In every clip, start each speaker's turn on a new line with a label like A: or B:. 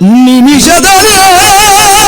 A: ನಿಮಿಷದಲ್ಲಿ
B: ಯಾರು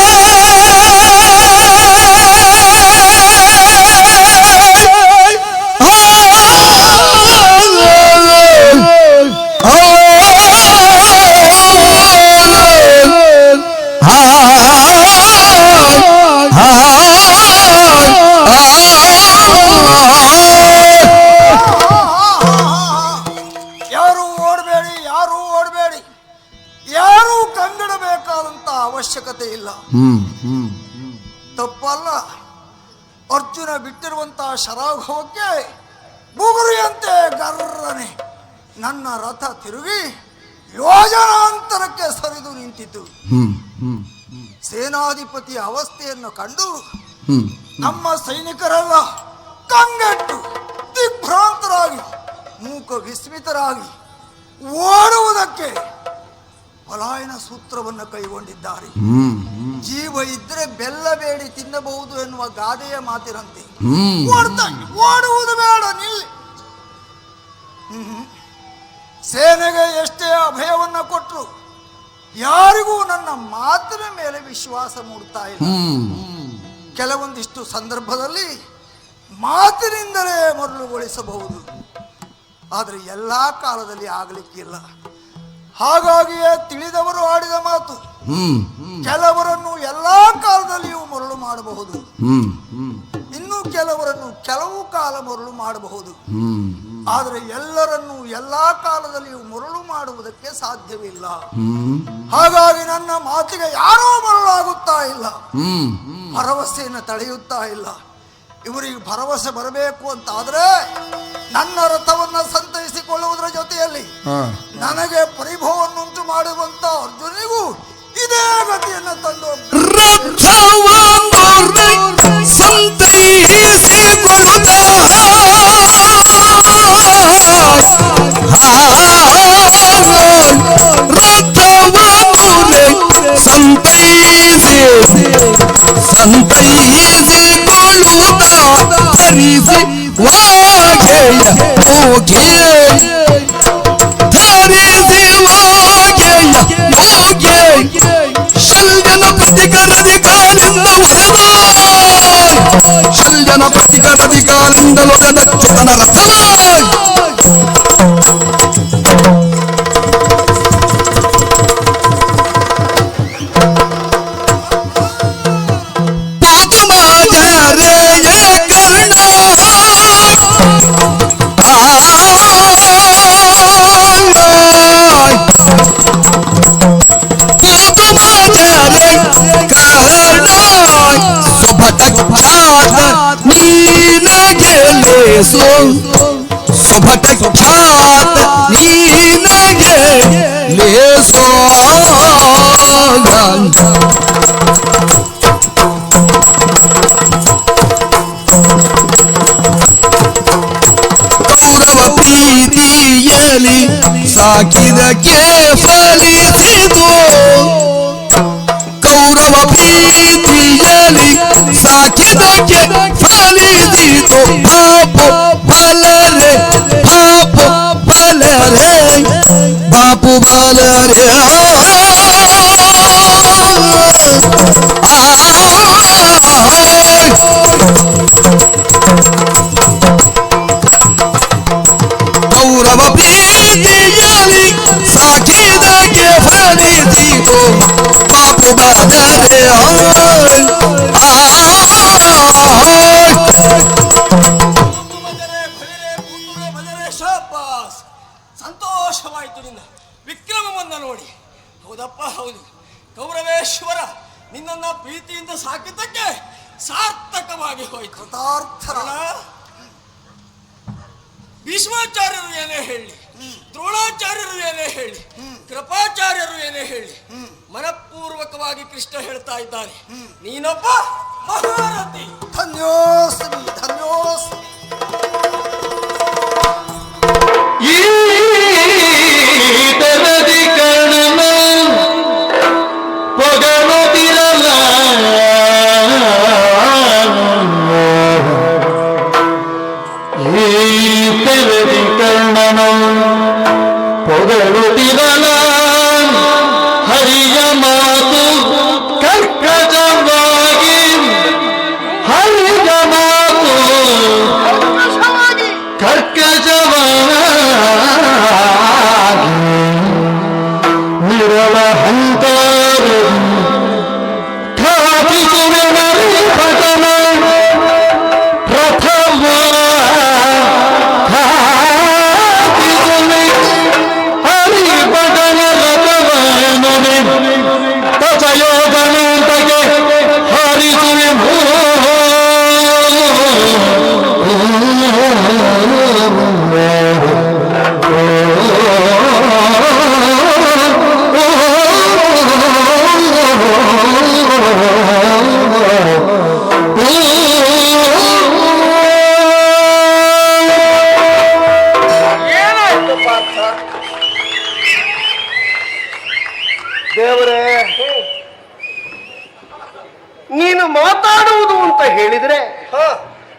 B: ಬಿಟ್ಟಿರುವಂತಹ ಶರಾಘವಕ್ಕೆ ಬುಗುರಿಯಂತೆ ಗರ್ರನೆ. ನನ್ನ ರಥ ತಿರುಗಿ ಯೋಜನಾಂತರಕ್ಕೆ ಸರಿದು ನಿಂತಿತು. ಸೇನಾಧಿಪತಿಯ ಅವಸ್ಥೆಯನ್ನು ಕಂಡು ನಮ್ಮ ಸೈನಿಕರೆಲ್ಲ ಕಂಗೆಟ್ಟು ದಿಗ್ಭ್ರಾಂತರಾಗಿ ಮೂಕ ವಿಸ್ಮಿತರಾಗಿ ಓಡುವುದಕ್ಕೆ ಪಲಾಯನ ಸೂತ್ರವನ್ನು ಕೈಗೊಂಡಿದ್ದಾರೆ. ಜೀವ ಇದ್ರೆ ಬೆಲ್ಲ ಬೇಡಿ ತಿನ್ನಬಹುದು ಎನ್ನುವ ಗಾದೆಯ ಮಾತಿರಂತೆ ಓಡುವುದು ಬೇಡ ನಿಲ್ಲಿ. ಸೇನೆಗೆ ಎಷ್ಟೇ ಅಭಯವನ್ನ ಕೊಟ್ಟರು ಯಾರಿಗೂ ನನ್ನ ಮಾತಿನ ಮೇಲೆ ವಿಶ್ವಾಸ ಮೂಡ್ತಾ ಇಲ್ಲ. ಕೆಲವೊಂದಿಷ್ಟು ಸಂದರ್ಭದಲ್ಲಿ ಮಾತಿನಿಂದಲೇ ಮರಳುಗೊಳಿಸಬಹುದು. ಆದರೆ ಎಲ್ಲ ಕಾಲದಲ್ಲಿ ಆಗಲಿಕ್ಕಿಲ್ಲ. ಹಾಗಾಗಿಯೇ ತಿಳಿದವರು ಆಡಿದ ಮಾತು. ಕೆಲವರನ್ನು ಎಲ್ಲಾ ಕಾಲದಲ್ಲಿಯೂ ಮರಳು ಮಾಡಬಹುದು. ಇನ್ನು ಕೆಲವರನ್ನು ಕೆಲವು ಕಾಲ ಮರಳು ಮಾಡಬಹುದು. ಆದರೆ ಎಲ್ಲರನ್ನು ಎಲ್ಲಾ ಕಾಲದಲ್ಲಿಯೂ ಮರಳು ಮಾಡುವುದಕ್ಕೆ ಸಾಧ್ಯವಿಲ್ಲ. ಹಾಗಾಗಿ ನನ್ನ ಮಾತಿಗೆ ಯಾರೂ ಮರಳಾಗುತ್ತಾ ಇಲ್ಲ. ಭರವಸೆಯನ್ನು ತಡೆಯುತ್ತಾ ಇಲ್ಲ. ಇವರಿಗೆ ಭರವಸೆ ಬರಬೇಕು ಅಂತ ಆದ್ರೆ ನನ್ನ ರಥವನ್ನ ಸಂತೈಸಿಕೊಳ್ಳುವುದರ ಜೊತೆಯಲ್ಲಿ ನನಗೆ ಪರಿಭವನ್ನುಂಟು ಮಾಡುವಂತ ಅರ್ಜುನಿಗೂ ಇದೇ ಗತಿಯನ್ನ ತಂದು
A: ಸಂತೈಸಿ ಸಂತೈಸಿಕೊಳ್ಳುತ್ತ ಸರಿ ವಾಗೆಯ ಹೋಗಿ. ಧರಿಸಿ ವಾಗೆಯ ಹೋಗಿ ಶಲ್ಯನ ಪ್ರತಿಕರದಿ ಕಾಲಿಂದ ಒಡೆದ. ಶಲ್ಯನ ಪ್ರತಿಕರದಿ ಕಾಲಿಂದ ಲೇಸು ಸುಭಟ ಖ್ಯಾತ ನೀನಗೆ ಲೇಸೋ ಕೌರವ ಪ್ರೀತಿಯಲಿ ಸಾಕಿದಕ್ಕೆ
C: ಕೌರವೇಶ್ವರ ನಿನ್ನನ್ನ ಪ್ರೀತಿಯಿಂದ ಸಾಕಿದ್ದಕ್ಕೆ ಸಾರ್ಥಕವಾಗಿ ಹೋಯಿತು.
B: ಕೃತಾರ್ಥರ.
C: ಅಣ್ಣ, ಭೀಷ್ಮಾಚಾರ್ಯರು ಏನೇ ಹೇಳಿ ದ್ರೋಣಾಚಾರ್ಯರು ಏನೇ ಹೇಳಿ ಕೃಪಾಚಾರ್ಯರು ಏನೇ ಹೇಳಿ ಮನಪೂರ್ವಕವಾಗಿ ಕೃಷ್ಣ ಹೇಳ್ತಾ ಇದ್ದಾನೆ ನೀನೊಬ್ಬ ಮಹಾರಥಿ.
B: ಧನ್ಯೋಸ್ಮಿ ಧನ್ಯೋಸ್ಮಿ.
D: y te dedica el manón, poder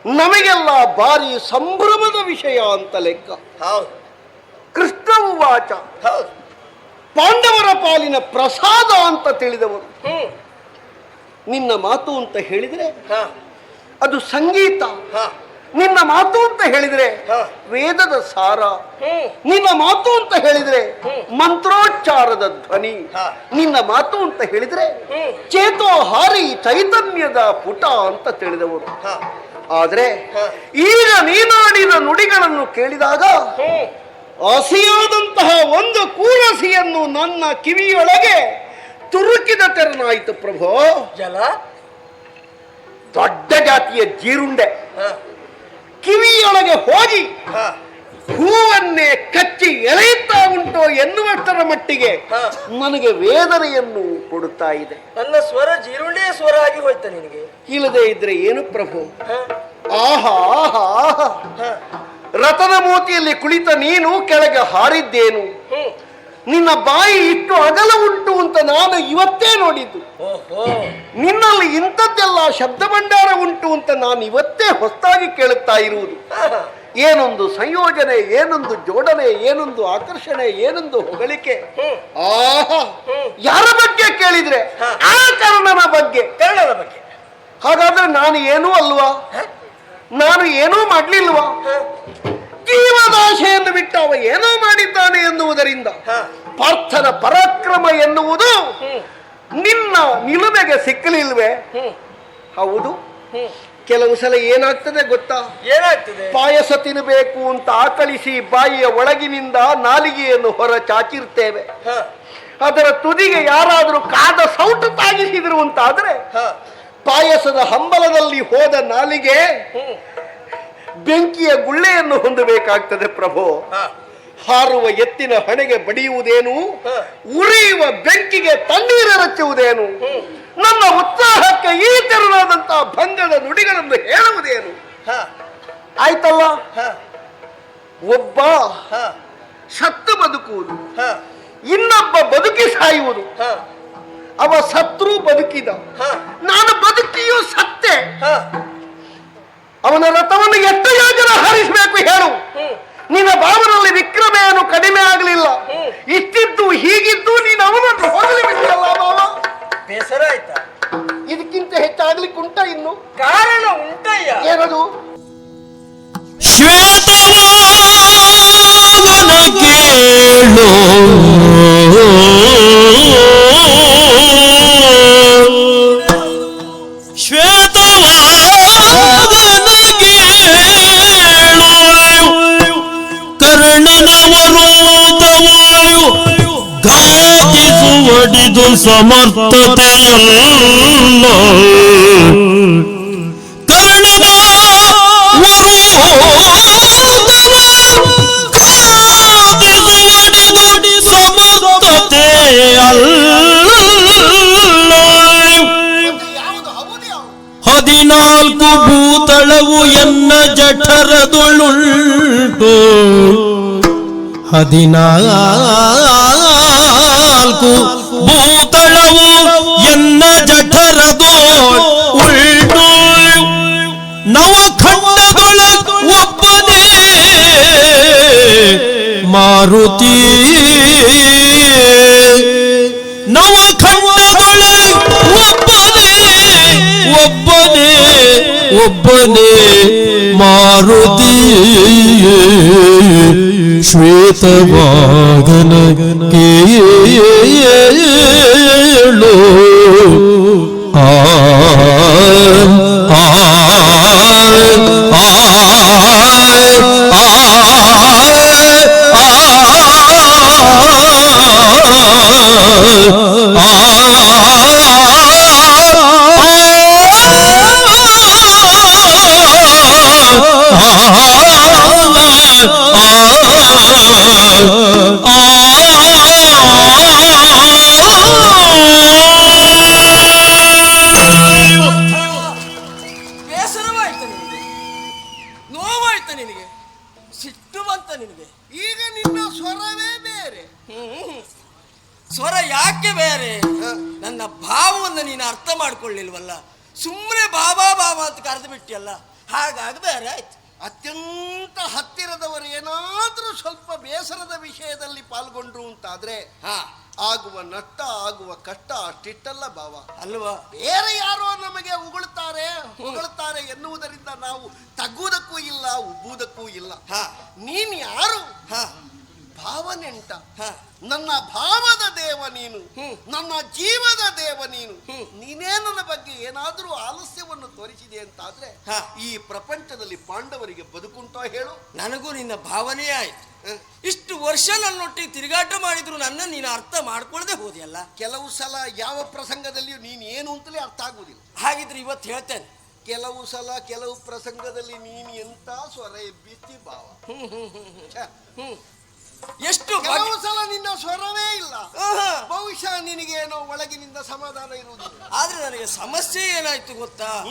D: ನಮಗೆಲ್ಲ ಭಾರಿ ಸಂಭ್ರಮದ ವಿಷಯ ಅಂತ ಲೆಕ್ಕ. ಕೃಷ್ಣವು
B: ವಾಚ
D: ಪಾಂಡವರ ಪಾಲಿನ ಪ್ರಸಾದ ಅಂತ ತಿಳಿದವರು. ನಿನ್ನ ಮಾತು ಅಂತ ಹೇಳಿದ್ರೆ ಅದು ಸಂಗೀತ. ನಿನ್ನ ಮಾತು ಅಂತ ಹೇಳಿದ್ರೆ ವೇದದ ಸಾರ. ನಿನ್ನ ಮಾತು ಅಂತ ಹೇಳಿದ್ರೆ ಮಂತ್ರೋಚ್ಚಾರದ ಧ್ವನಿ. ನಿನ್ನ ಮಾತು ಅಂತ ಹೇಳಿದ್ರೆ ಚೇತೋಹಾರಿ ಚೈತನ್ಯದ ಪುಟ ಅಂತ ತಿಳಿದವರು. ಆದ್ರೆ ಈಗ ನೀನಾಡಿನ ನುಡಿಗಳನ್ನು ಕೇಳಿದಾಗ ಹಸಿಯಾದಂತಹ ಒಂದು ಕೂರಸಿಯನ್ನು ನನ್ನ ಕಿವಿಯೊಳಗೆ ತುರುಕಿದ ತೆರನಾಯಿತು ಪ್ರಭು.
B: ಜಲ.
D: ದೊಡ್ಡ ಜಾತಿಯ ಜೀರುಂಡೆ. ಕಿವಿಯೊಳಗೆ ಹೋಗಿ ಹೂವನ್ನೇ ಕಚ್ಚಿ ಎಳೆಯುತ್ತಾ ಉಂಟು ಎನ್ನುವಷ್ಟರ ಮಟ್ಟಿಗೆ ನನಗೆ ವೇದನೆಯನ್ನು ಕೊಡುತ್ತಾ ಇದೆ.
B: ನನ್ನ ಸ್ವರ ಜೀರುಳ್ಳಿಯ ಸ್ವರ ಆಗಿ ಹೋಯ್ತ ನಿನಗೆ.
D: ಇಲ್ಲದೆ ಇದ್ರೆ ಏನು ಪ್ರಭು? ಆಹಾ ಆಹಾ ಆಹಾ. ರಥದ ಮೂತಿಯಲ್ಲಿ ಕುಳಿತ ನೀನು ಕೆಳಗೆ ಹಾರಿದ್ದೇನು? ನಿನ್ನ ಬಾಯಿ ಇಷ್ಟು ಅಗಲ ಉಂಟು ಅಂತ ನಾನು ಇವತ್ತೇ ನೋಡಿದ್ದು. ನಿನ್ನಲ್ಲಿ ಇಂಥದ್ದೆಲ್ಲ ಶಬ್ದ ಭಂಡಾರ ಉಂಟು ಅಂತ ನಾನು ಇವತ್ತೇ ಹೊಸದಾಗಿ ಕೇಳುತ್ತಾ ಇರುವುದು. ಏನೊಂದು ಸಂಯೋಜನೆ ಏನೊಂದು ಜೋಡಣೆ ಏನೊಂದು ಆಕರ್ಷಣೆ ಏನೊಂದು ಹೊಗಳಿಕೆ. ಆಹಾ. ಯಾರ ಬಗ್ಗೆ ಕೇಳಿದ್ರೆ? ಆ ಕರ್ಣನ ಬಗ್ಗೆ.
B: ಕರ್ಣನ ಬಗ್ಗೆ.
D: ಹಾಗಾದ್ರೆ ನಾನು ಏನೂ ಅಲ್ವಾ? ನಾನು ಏನೂ ಮಾಡ್ಲಿಲ್ವಾ? ಜೀವದಾಶೆಯನ್ನು ಬಿಟ್ಟು ಅವ ಏನೋ ಮಾಡಿದ್ದಾನೆ ಎನ್ನುವುದರಿಂದ ಪಾರ್ಥನ ಪರಾಕ್ರಮ ಎನ್ನುವುದು ನಿನ್ನ ನಿಲುಮೆಗೆ ಸಿಕ್ಕಲಿಲ್ವೇ? ಹೌದು. ಕೆಲವು ಸಲ ಏನಾಗ್ತದೆ ಗೊತ್ತಾ?
B: ಏನಾಗ್ತದೆ?
D: ಪಾಯಸ ತಿನ್ನಬೇಕು ಅಂತ ಆಕಳಿಸಿ ಬಾಯಿಯ ಒಳಗಿನಿಂದ ನಾಲಿಗೆಯನ್ನು ಹೊರ ಚಾಚಿರ್ತೇವೆ ಅದರ ತುದಿಗೆ ಯಾರಾದರೂ ಕಾದ ಸೌಟು ತಾಗಿಸಿದ್ರು ಅಂತಾದ್ರೆ ಪಾಯಸದ ಹಂಬಲದಲ್ಲಿ ಹೋದ ನಾಲಿಗೆ ಬೆಂಕಿಯ ಗುಳ್ಳೆಯನ್ನು ಹೊಂದಬೇಕಾಗ್ತದೆ ಪ್ರಭು. ಹಾರುವ ಎತ್ತಿನ ಹಣೆಗೆ ಬಡಿಯುವುದೇನು? ಉರಿಯುವ ಬೆಂಕಿಗೆ ತಣ್ಣೀರ ರಚ್ಚುವುದೇನು? ನನ್ನ ಉತ್ಸಾಹಕ್ಕೆ ಈ ತೆರನಾದಂತಹ ಭಂಗದ ನುಡಿಗಳನ್ನು ಹೇಳುವುದೇನು? ಆಯ್ತಲ್ಲ? ಒಬ್ಬ ಸತ್ತು ಬದುಕುವುದು. ಇನ್ನೊಬ್ಬ ಬದುಕಿ ಸಾಯುವುದು. ಅವ ಸತ್ರು ಬದುಕಿದ. ನಾನು ಬದುಕಿಯೂ ಸತ್ತೆ. ಅವನ ರಥವನ್ನು ಎಷ್ಟು ಯೋಜನ ಹಾರಿಸಬೇಕು ಹೇಳು. ನಿನ್ನ ಭಾವನಲ್ಲಿ ವಿಕ್ರಮ ಏನು ಕಡಿಮೆ ಆಗಲಿಲ್ಲ. ಇಷ್ಟಿದ್ದು ಹೀಗಿದ್ದು ನೀನು ಅವನನ್ನು ಹೋಗಲಿ ಬಿಟ್ಟಿಲ್ಲ ಬಾವ
B: ಬೇಸರ ಆಯ್ತಾ?
D: ಇದಕ್ಕಿಂತ ಹೆಚ್ಚಾಗ್ಲಿಕ್ಕೆ ಉಂಟ ಇನ್ನು?
B: ಕಾರಣ ಉಂಟಯ್ಯ.
D: ಏನದು?
E: ಶ್ವೇತವಾಗನ ಕೇಳು. ಘಾತಿಸುವಡಿದು ಸಮರ್ಥತೆಯಲ್ಲ ಕರ್ಣನ ವರೋಧವಾದಿಸುವಡಿದು ಸಮರ್ಥತೆ ಅಲ್ಲ ಹದಿನಾಲ್ಕು ಭೂತಳವು ಎನ್ನ ಜಠರದೊಳುಂಟು ಹದಿನಾಲ್ಕು ಭೂತಳವು ಮಾರುತಿ ನವಖಂಡದೊಳೆ ಒಬ್ಬನೇ ಒಬ್ಬನೇ ಒಬ್ಬನೇ ಮಾರುತಿ. ಶ್ವೇತವಾಗನ ಕೇಳು ಆ
C: ಸ್ವರ ಯಾಕೆ ಬೇರೆ? ನನ್ನ ಭಾವವನ್ನು ನೀನು ಅರ್ಥ ಮಾಡ್ಕೊಳ್ಳಿಲ್ವಲ್ಲ? ಸುಮ್ಮನೆ ಬಾಬಾ ಬಾಬಾ ಅಂತ ಕರೆದು ಬಿಟ್ಟಿಯಲ್ಲ? ಹಾಗಾಗಿ ಬೇರೆ ಆಯ್ತು.
D: ಅತ್ಯಂತ ಹತ್ತಿರದವರು ಏನಾದರೂ ಸ್ವಲ್ಪ ಬೇಸರದ ವಿಷಯದಲ್ಲಿ ಪಾಲ್ಗೊಂಡ್ರು ಅಂತಾದ್ರೆ
C: ಹಾ.
D: ಆಗುವ ನಟ್ಟ ಆಗುವ ಕಷ್ಟ ಅಷ್ಟಿಟ್ಟಲ್ಲ ಭಾವ.
C: ಅಲ್ವಾ?
D: ಬೇರೆ ಯಾರೋ ನಮಗೆ ಉಗುಳ್ತಾರೆ ಉಗುಳ್ತಾರೆ ಎನ್ನುವುದರಿಂದ ನಾವು ತಗ್ಗುವುದಕ್ಕೂ ಇಲ್ಲ ಉಬ್ಬುವುದಕ್ಕೂ ಇಲ್ಲ.
C: ಹಾ.
D: ನೀನ್ ಯಾರು?
C: ಹಾ.
D: ಭಾವನೆಂಟ
C: ಹಾ.
D: ನನ್ನ ಭಾವದ ದೇವ ನೀನು. ನನ್ನ ಜೀವದ ದೇವ ನೀನು. ನೀನೇ ನನ್ನ ಬಗ್ಗೆ ಏನಾದರೂ ಆಲಸ್ಯವನ್ನು ತೋರಿಸಿದೆ ಅಂತಾದ್ರೆ
C: ಹಾ.
D: ಈ ಪ್ರಪಂಚದಲ್ಲಿ ಪಾಂಡವರಿಗೆ ಬದುಕುಂಟೋ ಹೇಳು.
C: ನನಗೂ ನಿನ್ನ ಭಾವನೆ ಆಯ್ತು. ಇಷ್ಟು ವರ್ಷ ನನ್ನೊಟ್ಟಿಗೆ ತಿರುಗಾಟ ಮಾಡಿದ್ರು ನನ್ನ ನೀನು ಅರ್ಥ ಮಾಡ್ಕೊಳ್ಳದೆ ಹೋದಿಯಲ್ಲ?
D: ಕೆಲವು ಸಲ ಯಾವ ಪ್ರಸಂಗದಲ್ಲಿಯೂ ನೀನು ಏನು ಅಂತಲೇ ಅರ್ಥ ಆಗುವುದಿಲ್ಲ.
C: ಹಾಗಿದ್ರೆ ಇವತ್ತು ಹೇಳ್ತೇನೆ.
D: ಕೆಲವು ಸಲ ಕೆಲವು ಪ್ರಸಂಗದಲ್ಲಿ ನೀನು ಎಂತ ಸ್ವರ ಎಬ್ಬಿಸಿ ಭಾವ.
C: ಹ್ಮ್ ಹ್ಮ್ ಹ್ಮ್ ಹ್ಮ್. ಎಷ್ಟು
D: ಕೆಲವು ಸಲ ನಿನ್ನ ಸ್ವರವೇ ಇಲ್ಲ.
C: ಆಹಾ.
D: ಬಹುಶಃ ನಿನಗೇನೋ ಒಳಗಿನಿಂದ ಸಮಾಧಾನ ಇರುವುದು.
C: ಆದ್ರೆ ನನಗೆ ಸಮಸ್ಯೆ ಏನಾಯ್ತು ಗೊತ್ತಾ?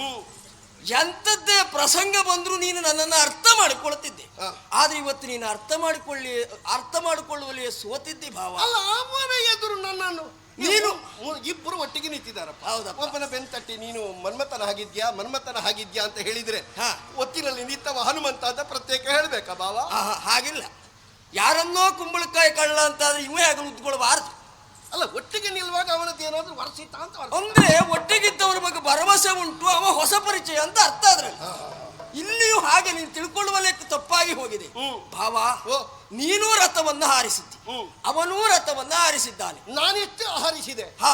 C: ಎಂಥದ್ದೇ ಪ್ರಸಂಗ ಬಂದ್ರು ನೀನು ನನ್ನನ್ನು ಅರ್ಥ ಮಾಡಿಕೊಳ್ತಿದ್ದೆ.
D: ಹ.
C: ಆದ್ರೆ ಇವತ್ತು ನೀನು ಅರ್ಥ ಮಾಡಿಕೊಳ್ಳಿ ಅರ್ಥ ಮಾಡಿಕೊಳ್ಳುವಲ್ಲಿ ಸೋತಿದ್ದಿ ಭಾವ.
D: ಅಲ್ಲ ಅವನ ಎದುರು ನನ್ನನ್ನು
C: ನೀನು
D: ಮು- ಇಬ್ಬರು ಒಟ್ಟಿಗೆ ನಿಂತಿದ್ದಾರಪ್ಪ.
C: ಹೌದಪ್ಪ.
D: ಒಬ್ಬನ ತಟ್ಟಿ ನೀನು ಮನ್ಮಥನ ಹಾಗಿದ್ಯಾ? ಮನ್ಮಥನ ಹಾಗಿದ್ಯಾ ಅಂತ ಹೇಳಿದ್ರೆ
C: ಹಾ.
D: ಒತ್ತಿನಲ್ಲಿ ನಿಂತವ ಹನುಮಂತ ಅಂತ ಪ್ರತ್ಯೇಕ ಹೇಳ್ಬೇಕಾ ಬಾವ
C: ಆಹಾ, ಹಾಗಿಲ್ಲ. ಯಾರನ್ನೋ ಕುಂಬಳಕಾಯಿ ಕಳ್ಳ ಅಂತಾದ್ರೆ ಇವೇ ಹಾಗೆ ಉದ್ಕೊಳ್ಬಾರ್ದು
D: ಅಲ್ಲ ಒಟ್ಟಿಗೆ ನಿಲ್ವಾಗ ಅವನದ್ದು ಏನಾದ್ರೂ ವರ್ಷಿತ ಅಂತ ಅರ್ಥ.
C: ಅಂದ್ರೆ ಒಟ್ಟಿಗಿದ್ದವ್ರ ಬಗ್ಗೆ ಭರವಸೆ ಉಂಟು ಅವ ಹೊಸ ಪರಿಚಯ ಅಂತ ಅರ್ಥ ಆದ್ರೆ ಇಲ್ಲಿಯೂ ಹಾಗೆ ನೀನು ತಿಳ್ಕೊಳ್ಳುವ ಲೆಕ್ಕ ತಪ್ಪಾಗಿ ಹೋಗಿದೆ.
D: ಹ್ಮ್.
C: ಭಾವ
D: ಓ.
C: ನೀನೂ ರಥವನ್ನು ಹಾರಿಸಿದ್ದಿ.
D: ಹ್ಮ್.
C: ಅವನೂ ರಥವನ್ನು ಹಾರಿಸಿದ್ದಾನೆ.
D: ನಾನೆಷ್ಟು ಆಹರಿಸಿದೆ.
C: ಹಾ.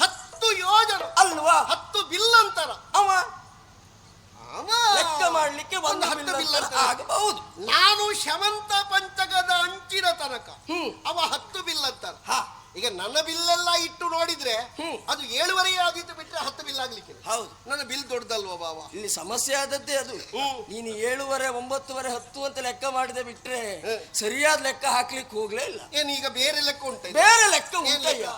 D: ಹತ್ತು ಯೋಜನ.
C: ಅಲ್ವಾ?
D: ಹತ್ತು ಬಿಲ್
C: ಅವ?
D: ಅವ.
C: ಲೆಕ್ಕ ಮಾಡ್ಲಿಕ್ಕೆ ಒಂದು
D: ಹತ್ತು
C: ಬಿಲ್ ಅಂತ
D: ಅಂತಾನೆ.
C: ಆಗಬಹುದು.
D: ನಾನು ಶಮಂತ ಅಂಚಿನ ತನಕ. ಅವ ಹತ್ತು ಬಿಲ್ ಅಂತ
C: ಹಾ.
D: ಈಗ ನನ್ನ ಬಿಲ್ಲೆಲ್ಲ ಇಟ್ಟು ನೋಡಿದ್ರೆ. ಅದು ಏಳುವರೆ ಆಗಿದ್ದು ಬಿಟ್ರೆ ಹತ್ತು ಬಿಲ್ ಆಗ್ಲಿಕ್ಕೆ
C: ಹೌದು.
D: ನನ್ನ ಬಿಲ್ ದೊಡ್ಡದಲ್ವಾ ಬಾವ?
C: ಇಲ್ಲಿ ಸಮಸ್ಯೆ ಆದದ್ದೇ ಅದು. ನೀನು ಏಳುವರೆ ಒಂಬತ್ತುವರೆ ಹತ್ತು ಅಂತ ಲೆಕ್ಕ ಮಾಡಿದೆ ಬಿಟ್ರೆ ಸರಿಯಾದ ಲೆಕ್ಕ ಹಾಕ್ಲಿಕ್ಕೆ ಹೋಗ್ಲೇ ಇಲ್ಲ.
D: ಏನ್ ಈಗ ಬೇರೆ ಲೆಕ್ಕ ಉಂಟು
C: ಬೇರೆ ಲೆಕ್ಕ ಉಂಟಯ್ಯ?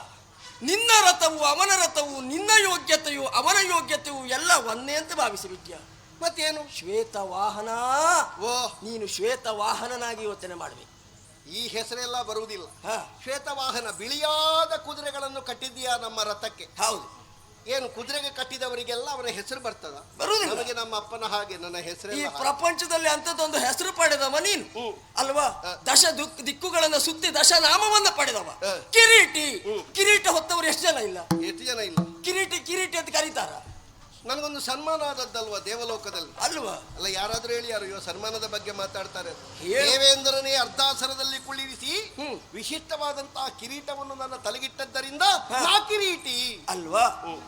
C: ನಿನ್ನ ರಥವು ಅವನ ರಥವು ನಿನ್ನ ಯೋಗ್ಯತೆಯು ಅವನ ಯೋಗ್ಯತೆಯು ಎಲ್ಲ ಒಂದೇ ಅಂತ ಭಾವಿಸಿಬಿಟ್ಯ
D: ಮತ್ತೇನು?
C: ಶ್ವೇತ ವಾಹನ
D: ಓ.
C: ನೀನು ಶ್ವೇತ ವಾಹನನಾಗಿ ಯೋಚನೆ ಮಾಡ್ಬೇಕು.
D: ಈ ಹೆಸರೆಲ್ಲ ಬರುವುದಿಲ್ಲ.
C: ಹಾ.
D: ಶ್ವೇತವಾಹನ ಬಿಳಿಯಾದ ಕುದುರೆಗಳನ್ನು ಕಟ್ಟಿದ್ದೀಯಾ ನಮ್ಮ ರಥಕ್ಕೆ?
C: ಹೌದು.
D: ಏನು ಕುದುರೆಗೆ ಕಟ್ಟಿದವರಿಗೆಲ್ಲ ಅವರ ಹೆಸರು ಬರ್ತದ?
C: ಬರುವುದಿಲ್ಲ.
D: ನಮಗೆ ನಮ್ಮ ಅಪ್ಪನ ಹಾಗೆ ನನ್ನ ಹೆಸರು ಈ.
C: ಪ್ರಪಂಚದಲ್ಲಿ ಅಂತದೊಂದು ಹೆಸರು ಪಡೆದವ ನೀನು? ಅಲ್ವಾ? ದಶ ದುಕ್ ದಿಕ್ಕುಗಳನ್ನ ಸುತ್ತಿ ದಶ ನಾಮವನ್ನ ಪಡೆದವ? ಕಿರೀಟಿ. ಕಿರೀಟ ಹೊತ್ತವರು ಎಷ್ಟು ಜನ ಇಲ್ಲ?
D: ಎಷ್ಟು ಜನ ಇಲ್ಲ?
C: ಕಿರೀಟಿ ಕಿರೀಟಿ ಅಂತ ಕರೀತಾರ.
D: ನನಗೊಂದು ಸನ್ಮಾನ ಆದದ್ದಲ್ವಾ ದೇವಲೋಕದಲ್ಲಿ?
C: ಅಲ್ವಾ?
D: ಅಲ್ಲ ಯಾರಾದ್ರೂ ಹೇಳಿ ಯಾರು? ಇವ ಸನ್ಮಾನದ ಬಗ್ಗೆ ಮಾತಾಡ್ತಾರೆ. ದೇವೇಂದ್ರನೇ ಅರ್ಧಾಸನದಲ್ಲಿ ಕುಳ್ಳಿರಿಸಿ
C: ಹ್ಮ್.
D: ವಿಶಿಷ್ಟವಾದಂತಹ ಕಿರೀಟವನ್ನು ನನ್ನ ತಲೆಗಿಟ್ಟದ್ದರಿಂದ ನಾ ಕಿರೀಟಿ.
C: ಅಲ್ವಾ?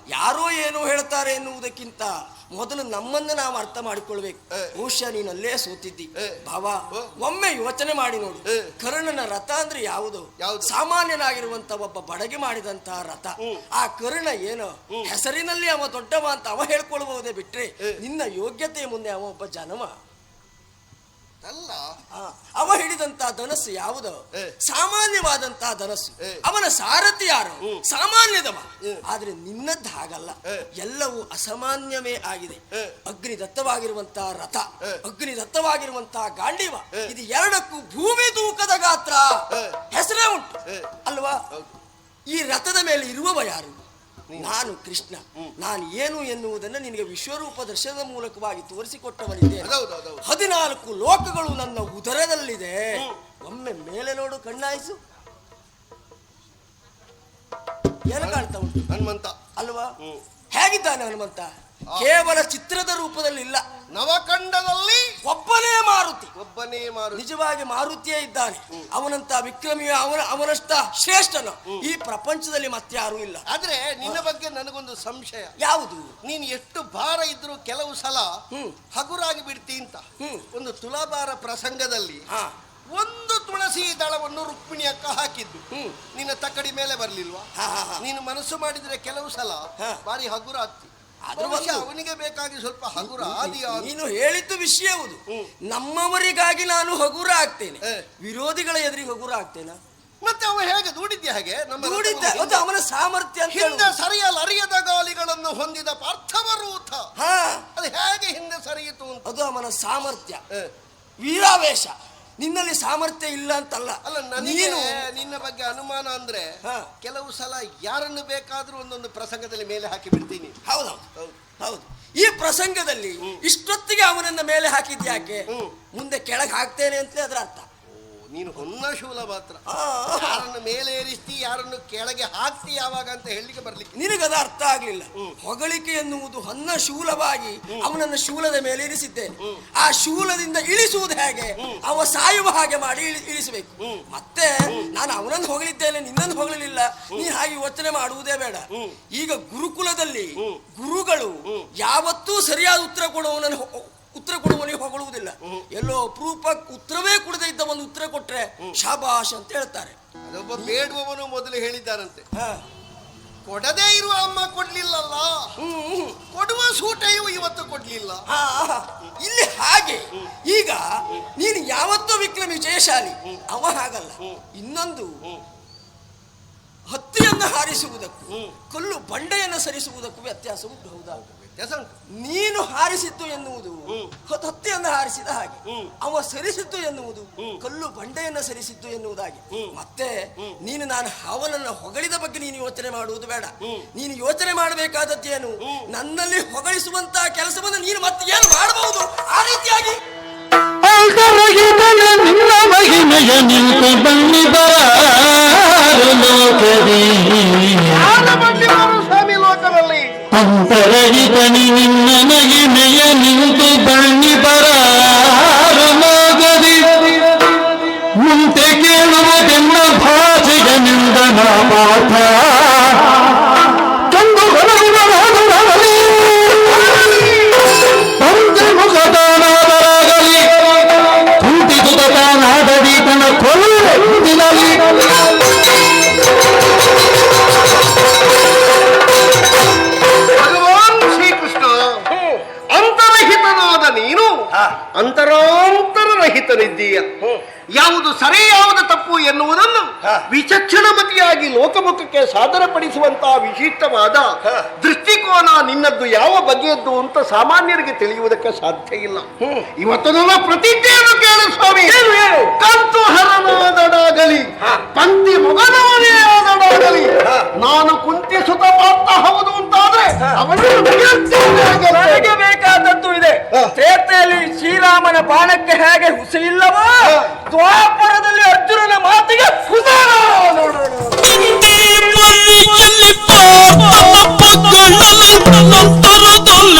C: ಯಾರೋ ಏನೋ ಹೇಳ್ತಾರೆ ಎನ್ನುವುದಕ್ಕಿಂತ ಮೊದಲು ನಮ್ಮನ್ನ ನಾವು ಅರ್ಥ ಮಾಡಿಕೊಳ್ಬೇಕು. ಬಹುಶಃ ನೀನು ಅಲ್ಲೇ ಸೋತಿದ್ದಿ. ಭಾವ ಒಮ್ಮೆ ಯೋಚನೆ ಮಾಡಿ ನೋಡು. ಕರುಣನ ರಥ ಅಂದ್ರೆ ಯಾವುದು?
D: ಯಾವುದು?
C: ಸಾಮಾನ್ಯನಾಗಿರುವಂತ ಒಬ್ಬ ಬಡಗಿ ಮಾಡಿದಂತಹ ರಥ. ಆ ಕರ್ಣ ಏನು? ಹೆಸರಿನಲ್ಲಿ ಅವ ದೊಡ್ಡವ ಅಂತ ಅವ ಹೇಳ್ಕೊಳ್ಬಹುದೇ ಬಿಟ್ರೆ. ನಿನ್ನ ಯೋಗ್ಯತೆಯ ಮುಂದೆ ಅವ ಒಬ್ಬ ಜನವ.
D: ಅಲ್ಲ.
C: ಅವ ಹಿಡಿದಂತಹ ಧನಸ್ಸು ಯಾವುದು. ಸಾಮಾನ್ಯವಾದಂತಹ ಧನಸ್ಸು. ಅವನ ಸಾರಥಿ ಯಾರು? ಸಾಮಾನ್ಯದವ. ಆದ್ರೆ ನಿನ್ನದ್ದು ಹಾಗಲ್ಲ. ಎಲ್ಲವೂ ಅಸಾಮಾನ್ಯವೇ ಆಗಿದೆ. ಅಗ್ನಿ ದತ್ತವಾಗಿರುವಂತಹ ರಥ ಅಗ್ನಿ ದತ್ತವಾಗಿರುವಂತಹ ಗಾಂಡೀವ ಇದು ಎರಡಕ್ಕೂ ಭೂಮಿ ತೂಕದ ಗಾತ್ರ. ಹೆಸರೇ ಉಂಟು. ಅಲ್ವಾ? ಈ ರಥದ ಮೇಲೆ ಇರುವವ ಯಾರು? ನಾನು ಕೃಷ್ಣ. ನಾನು ಏನು ಎನ್ನುವುದನ್ನು ನಿನಗೆ ವಿಶ್ವರೂಪ ದರ್ಶನದ ಮೂಲಕವಾಗಿ ತೋರಿಸಿಕೊಟ್ಟವನಿದ್ದೇನೆ. ಹದಿನಾಲ್ಕು ಲೋಕಗಳು ನನ್ನ ಉದರದಲ್ಲಿದೆ. ಒಮ್ಮೆ ಮೇಲೆ ನೋಡು ಕಣ್ಣಾಯಿಸು. ಏನು ಕಾಣ್ತಾ ಉಂಟು?
D: ಹನುಮಂತ.
C: ಅಲ್ವಾ. ಹೇಗಿದ್ದಾನೆ ಹನುಮಂತ? ಕೇವಲ ಚಿತ್ರದ ರೂಪದಲ್ಲಿ ಇಲ್ಲ.
D: ನವಖಂಡದಲ್ಲಿ
C: ಒಬ್ಬನೇ ಮಾರುತಿ.
D: ಒಬ್ಬನೇ ಮಾರು
C: ನಿಜವಾಗಿ ಮಾರುತಿಯೇ ಇದ್ದಾನೆ. ಅವನಂತ ವಿಕ್ರಮಿಯ ಅವನ ಅವನಷ್ಟ ಶ್ರೇಷ್ಠನು. ಈ ಪ್ರಪಂಚದಲ್ಲಿ ಮತ್ಯಾರೂ ಇಲ್ಲ.
D: ಆದ್ರೆ ನಿನ್ನ ಬಗ್ಗೆ ನನಗೊಂದು ಸಂಶಯ.
C: ಯಾವುದು?
D: ನೀನು ಎಷ್ಟು ಭಾರ ಇದ್ರೂ ಕೆಲವು ಸಲ
C: ಹ್ಮ್.
D: ಹಗುರಾಗಿ ಬಿಡ್ತಿ ಅಂತ. ಒಂದು ತುಲಾಭಾರ ಪ್ರಸಂಗದಲ್ಲಿ ಒಂದು ತುಳಸಿ ದಳವನ್ನು ರುಕ್ಮಿಣಿ ಅಕ್ಕ ಹಾಕಿದ್ದು. ನಿನ್ನ ತಕ್ಕಡಿ ಮೇಲೆ ಬರ್ಲಿಲ್ವಾ. ನೀನು ಮನಸ್ಸು ಮಾಡಿದ್ರೆ ಕೆಲವು ಸಲ. ಬಾರಿ ಹಗುರ ಆಗ್ತಿ. ಬಹುಶಃ ಅವನಿಗೆ ಬೇಕಾಗಿ ಸ್ವಲ್ಪ ಹಗುರ ಆದಿಯ
C: ನೀನು ಹೇಳಿದ್ದು ವಿಷಯ
D: ಹೌದು.
C: ನಮ್ಮವರಿಗಾಗಿ ನಾನು ಹಗುರ ಆಗ್ತೇನೆ. ವಿರೋಧಿಗಳ ಎದುರಿಗೆ ಹಗುರ ಆಗ್ತೇನಾ?
D: ಮತ್ತೆ ಅವ ಹೇಗೆ ದೂಡಿದ್ಯ ಹಾಗೆ? ನಮ್ಮ ದೂಡಿದ್ದೆ
C: ಅದು ಅವನ ಸಾಮರ್ಥ್ಯ ಅಂತ
D: ಹಿಂದೆ. ಸರಿಯಲ್ಲ ಅರಿಯದ ಗಾಲಿಗಳನ್ನು ಹೊಂದಿದ ಪಾರ್ಥವರೂಥ
C: ಹಾ.
D: ಅದು ಹೇಗೆ ಹಿಂದೆ ಸರಿಯಿತು ಅಂತ?
C: ಅದು ಅವನ ಸಾಮರ್ಥ್ಯ. ವೀರಾವೇಶ. ನಿನ್ನಲ್ಲಿ ಸಾಮರ್ಥ್ಯ ಇಲ್ಲ ಅಂತಲ್ಲ.
D: ಅಲ್ಲ ನನಗೆ
C: ನೀನು
D: ನಿನ್ನ ಬಗ್ಗೆ ಅನುಮಾನ ಅಂದ್ರೆ
C: ಹಾ.
D: ಕೆಲವು ಸಲ ಯಾರನ್ನು ಬೇಕಾದ್ರೂ ಒಂದೊಂದು ಪ್ರಸಂಗದಲ್ಲಿ ಮೇಲೆ ಹಾಕಿ ಬಿಡ್ತೀನಿ.
C: ಹೌದೌದು ಹೌದು ಈ ಪ್ರಸಂಗದಲ್ಲಿ ಇಷ್ಟೊತ್ತಿಗೆ ಅವನನ್ನ ಮೇಲೆ ಹಾಕಿದ್ಯಾಕೆ?
D: ಹ್ಮ್.
C: ಮುಂದೆ ಕೆಳಗೆ ಹಾಕ್ತೇನೆ ಅಂತ ಅದರ ಅರ್ಥ.
D: ನೀನು ಹೊನ್ನ ಶೂಲ ಮಾತ್ರ. ಯಾರನ್ನು ಮೇಲೆ ಏರಿಸ್ತಿ ಯಾರನ್ನು ಕೆಳಗೆ ಹಾಕ್ತಿ ಯಾವಾಗ ಅಂತ ಹೇಳಲಿಕ್ಕೆ ಬರ್ಲಿಕ್ಕೆ.
C: ನಿನಗದ ಅರ್ಥ ಆಗ್ಲಿಲ್ಲ. ಹೊಗಳಿಕೆ ಎನ್ನುವುದು ಹೊನ್ನ ಶೂಲವಾಗಿ ಅವನನ್ನು ಶೂಲದ ಮೇಲೆ ಇರಿಸಿದ್ದೇನೆ ಆ ಶೂಲದಿಂದ ಇಳಿಸುವುದು ಹೇಗೆ? ಅವ ಸಾಯುವ ಹಾಗೆ ಮಾಡಿ ಇಳಿ- ಇಳಿಸಬೇಕು. ಮತ್ತೆ ನಾನು ಅವನನ್ನು ಹೊಗಳಿದ್ದೇನೆ ನಿನ್ನನ್ನು ಹೊಗಳಲಿಲ್ಲ. ನೀ ಹಾಗೆ ಯೋಚನೆ ಮಾಡುವುದೇ ಬೇಡ. ಈಗ ಗುರುಕುಲದಲ್ಲಿ ಗುರುಗಳು ಯಾವತ್ತೂ ಸರಿಯಾದ ಉತ್ತರ ಕೊಡುವವನನ್ನು ಉತ್ತರ ಕೊಡುವವನಿಗೆ ಹೊಗಳುವುದಿಲ್ಲ. ಎಲ್ಲೋ ಅಪರೂಪ ಉತ್ತರವೇ ಕೊಡದೇ ಇದ್ದ ಒಂದು ಉತ್ತರ ಕೊಟ್ರೆ ಶಾಬಾಷ್ ಅಂತ ಹೇಳ್ತಾರೆ.
D: ಅದೊಬ್ಬ ಬೇಡುವವನು ಮೊದಲು ಹೇಳಿದ್ದಾರಂತೆ.
C: ಹ.
D: ಕೊಡದೇ ಇರುವ ಅಮ್ಮ ಕೊಡ್ಲಿಲ್ಲಲ್ಲ. ಕೊಡುವ ಸೂಟೆಯು ಇವತ್ತು ಕೊಡ್ಲಿಲ್ಲ.
C: ಇಲ್ಲಿ ಹಾಗೆ. ಈಗ ನೀನು ಯಾವತ್ತೂ ವಿಕ್ರಮ ವಿಜಯಶಾಲಿ ಅವ ಹಾಗಲ್ಲ. ಇನ್ನೊಂದು ಹತ್ತಿಯನ್ನು ಹಾರಿಸುವುದಕ್ಕೂ ಕಲ್ಲು ಬಂಡೆಯನ್ನು ಸರಿಸುವುದಕ್ಕೂ ವ್ಯತ್ಯಾಸ ಉಂಟು ಹೌದಾ?
D: ಉಂಟು
C: ನೀನು ಹಾರಿಸಿದ್ದು ಎನ್ನುವುದು. ಹತ್- ಹತ್ತಿಯನ್ನು ಹಾರಿಸಿದ ಹಾಗೆ. ಅವ ಸರಿಸಿದ್ದು ಎನ್ನುವುದು. ಕಲ್ಲು ಬಂಡೆಯನ್ನು ಸರಿಸಿದ್ದು ಎನ್ನುವುದಾಗಿ. ಮತ್ತೆ ನೀನು ನಾನು ಅವನನ್ನು ಹೊಗಳಿದ ಬಗ್ಗೆ ನೀನು ಯೋಚನೆ ಮಾಡುವುದು ಬೇಡ. ನೀನು ಯೋಚನೆ ಮಾಡಬೇಕಾದದ್ದೇನು? ನನ್ನಲ್ಲಿ ಹೊಗಳಿಸುವಂತಹ ಕೆಲಸವನ್ನು ನೀನು ಮತ್ತೆ ಏನು ಮಾಡಬಹುದು? ಆ ರೀತಿಯಾಗಿ.
E: ನಿನ್ನ ಅಂತರಗಿದನಿ ನಿನ್ನ ಮಹಿಮೆಯ ನಿಂತು ಬಣ್ಣಿ ಲೋಕದಿ ಮುಂತೆ ಕೇಳುವುದೆನ್ನ ಭಾಷೆಯ ನಿಂದನ ಪಾಠ ಕಂಡು
D: ನೀನು ಅಂತರಾಂತರ ರಹಿತನಿದ್ದೀಯ. ಯಾವುದು ಸರಿ ಯಾವುದು ತಪ್ಪು ಎನ್ನುವುದನ್ನು ವಿಚಕ್ಷಣಮತಿಯಾಗಿ ಲೋಕಮುಖಕ್ಕೆ ಸಾದರಪಡಿಸುವಂತಹ ವಿಶಿಷ್ಟವಾದ ದೃಷ್ಟಿಕೋನ ನಿನ್ನದ್ದು ಯಾವ ಬಗೆಯದ್ದು ಅಂತ ಸಾಮಾನ್ಯರಿಗೆ ತಿಳಿಯುವುದಕ್ಕೆ ಸಾಧ್ಯ ಇಲ್ಲ. ಇವತ್ತು ನನ್ನ ಪ್ರತಿಜ್ಞೆಯನ್ನು ಕೇಳು ಸ್ವಾಮಿ. ಕಂತು ಹರನಾದಡಾಗಲಿ ಪಂಕ್ತಿ ಮಗನವನೇ ನಾನು ಕುಂತಿಸುತ್ತ ಮಾಡ್ತಾ ಹೌದು ಅಂತಾದ್ರೆ
B: ಅವನು ಬೇಕಾದದ್ದು ಇದೆ. ಸೇತೆಯಲ್ಲಿ ಶ್ರೀರಾಮನ ಬಾಣಕ್ಕೆ ಹೇಗೆ ಹುಸಿ ಇಲ್ಲವೋ ದ್ವಾಪರದಲ್ಲಿ ಅರ್ಜುನನ ಮಾತಿಗೆ ಹುಸ ನೋಡೋಣ Tampoco la ley